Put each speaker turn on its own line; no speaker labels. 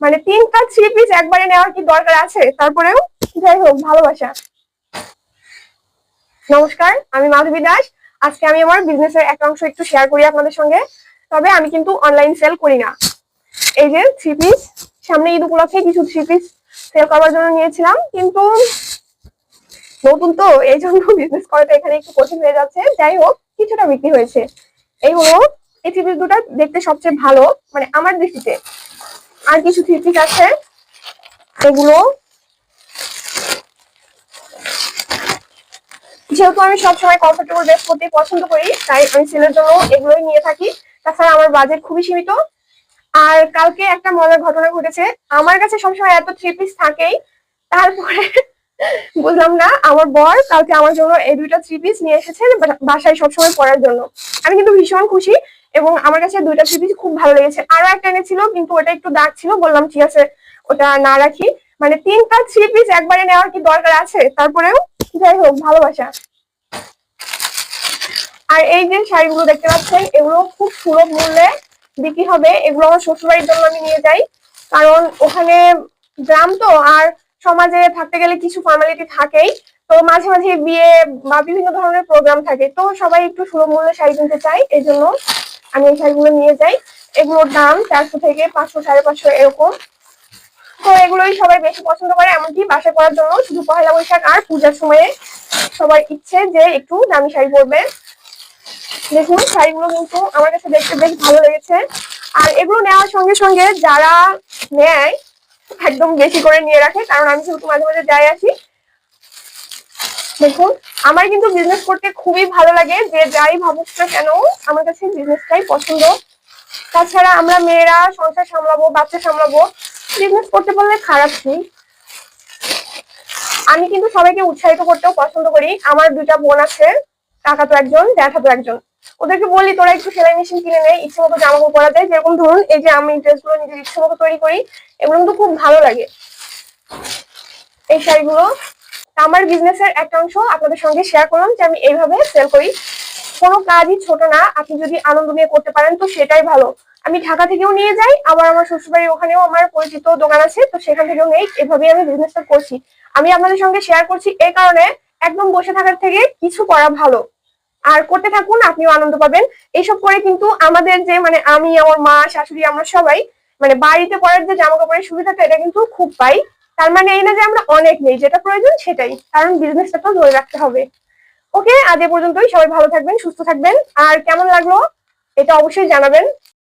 মানে তিনটা three piece একবারে নেওয়ার কি দরকার আছে? তারপরেও যাই হোক, ভালোবাসা। নমস্কার, আমি মাধবী দাস। আজকে আমি আমার বিজনেসের এক অংশ একটু শেয়ার করি আপনাদের সঙ্গে। তবে আমি কিন্তু অনলাইন সেল করি না। এই যে থ্রি পিস সামনে ঈদ উপলক্ষে কিছু থ্রি পিস সেল করার জন্য নিয়েছিলাম, কিন্তু নতুন তো, এই জন্য বিজনেস করাটা এখানে একটু কঠিন হয়ে যাচ্ছে। যাই হোক, কিছুটা বিক্রি হয়েছে। এই হলো এই থ্রি পিস দুটা দেখতে সবচেয়ে ভালো মানে আমার দৃষ্টিতে। আর কিছু থ্রি পিস আছে। এগুলো। যেহেতু আমি সবসময় কমফোর্টেবল ড্রেস পরতে পছন্দ করি, তাই আমি সেলের জন্য এগুলোই নিয়ে থাকি। তাছাড়া আমার বাজেট খুবই সীমিত। আর কালকে একটা মজার ঘটনা ঘটেছে। আমার কাছে সবসময় এত থ্রি পিস থাকেই। তারপরে বুঝলাম না, আমার বর কালকে আমার জন্য এই দুইটা থ্রি পিস নিয়ে এসেছেন বাসায় সবসময় পরার জন্য। আমি কিন্তু ভীষণ খুশি। এবং আমার কাছে দুইটা থ্রি পিস খুব ভালো লেগেছে। আরও একটা এনেছিল, কিন্তু ওটা একটু দাগ ছিল, বললাম ঠিক আছে, ওটা না রাখি। মানে তিনটা থ্রি পিস একবারে নেওয়ার কি দরকার আছে? তারপরেও যাই হোক, ভালোবাসা। আর এই যে শাড়িগুলো দেখতে পাচ্ছেন, এগুলো খুব সুলভ মূল্যে বিক্রি হবে। এগুলো আমার শ্বশুরবাড়ির জন্য আমি নিয়ে যাই। কারণ ওখানে গ্রাম তো, আর সমাজে থাকতে গেলে কিছু ফর্মালিটি থাকেই। তো মাঝে মাঝে বিয়ে বা বিভিন্ন ধরনের প্রোগ্রাম থাকে। তো সবাই একটু সুলভ মূল্যে শাড়ি কিনতে চাই এই জন্য আমি এই শাড়িগুলো নিয়ে যাই। এগুলোর দাম চারশো থেকে পাঁচশো, সাড়ে পাঁচশো এরকম। তো এগুলোই সবাই বেশি পছন্দ করে, এমনকি বাসায় করার জন্য শুধু পহেলা বৈশাখ আর পূজার সময়ে সবার ইচ্ছে যে একটু দামি শাড়ি পরবে। দেখুন, শাড়িগুলো কিন্তু আমার কাছে দেখতে বেশ ভালো লেগেছে। আর এগুলো নেওয়ার সঙ্গে সঙ্গে যারা নেয়, একদম বেশি করে নিয়ে রাখে, কারণ আমি যেহেতু মাঝে মাঝে যাই আসি দেখুন, আমার কিন্তু বিজনেস করতে খুবই ভালো লাগে। যে যাই ভাবুক না কেন, আমার কাছে বিজনেসটাই পছন্দ। তাছাড়া আমরা মেয়েরা সংসার সামলাবো, বাচ্চা সামলাবো। বিজনেস করতে পারলে খারাপ কি? আমি কিন্তু সবাইকে উৎসাহিত করতেও পছন্দ করি। আমার দুইটা বোন আছে, কাকা তো একজন, জ্যাঠা তো একজন। ওদেরকে বলি, তোরা একটু সেলাই মেশিন কিনে নে, ইচ্ছে মতো জামা কাপড় পরা যায়। যেরকম ধরুন, এই যে আমি ড্রেসগুলো নিজের ইচ্ছে মতো তৈরি করি, এগুলো কিন্তু খুব ভালো লাগে। এই শাড়িগুলো আমার বিজনেসের একটা অংশ আপনাদের সঙ্গে শেয়ার করলাম যে আমি এইভাবে সেল করি। কোনো কাজই ছোট না, আপনি যদি আনন্দ নিয়ে করতে পারেন তো সেটাই ভালো। আমি ঢাকা থেকেও নিয়ে যাই, আবার আমার শ্বশুরবাড়ির ওখানেও আমার পরিচিত দোকান আছে, তো সেখান থেকেও নেই, এভাবেই আমি বিজনেসটা করছি। আমি আপনাদের সঙ্গে শেয়ার করছি এই কারণে একদম বসে থাকার থেকে কিছু করা ভালো। আর করতে থাকুন, আপনিও আনন্দ পাবেন। এইসব করে কিন্তু আমাদের যে মানে আমি, আমার মা, শাশুড়ি, আমরা সবাই মানে বাড়িতে পরার যে জামা কাপড়ের সুবিধাটা, এটা কিন্তু খুব পাই। তার মানে এই না যে আমরা অনেক নেই, যেটা প্রয়োজন সেটাই। কারণ বিজনেসটা তো ধরে রাখতে হবে। ওকে আজ এ পর্যন্তই। সবাই ভালো থাকবেন, সুস্থ থাকবেন। আর কেমন লাগল, এটা অবশ্যই জানাবেন।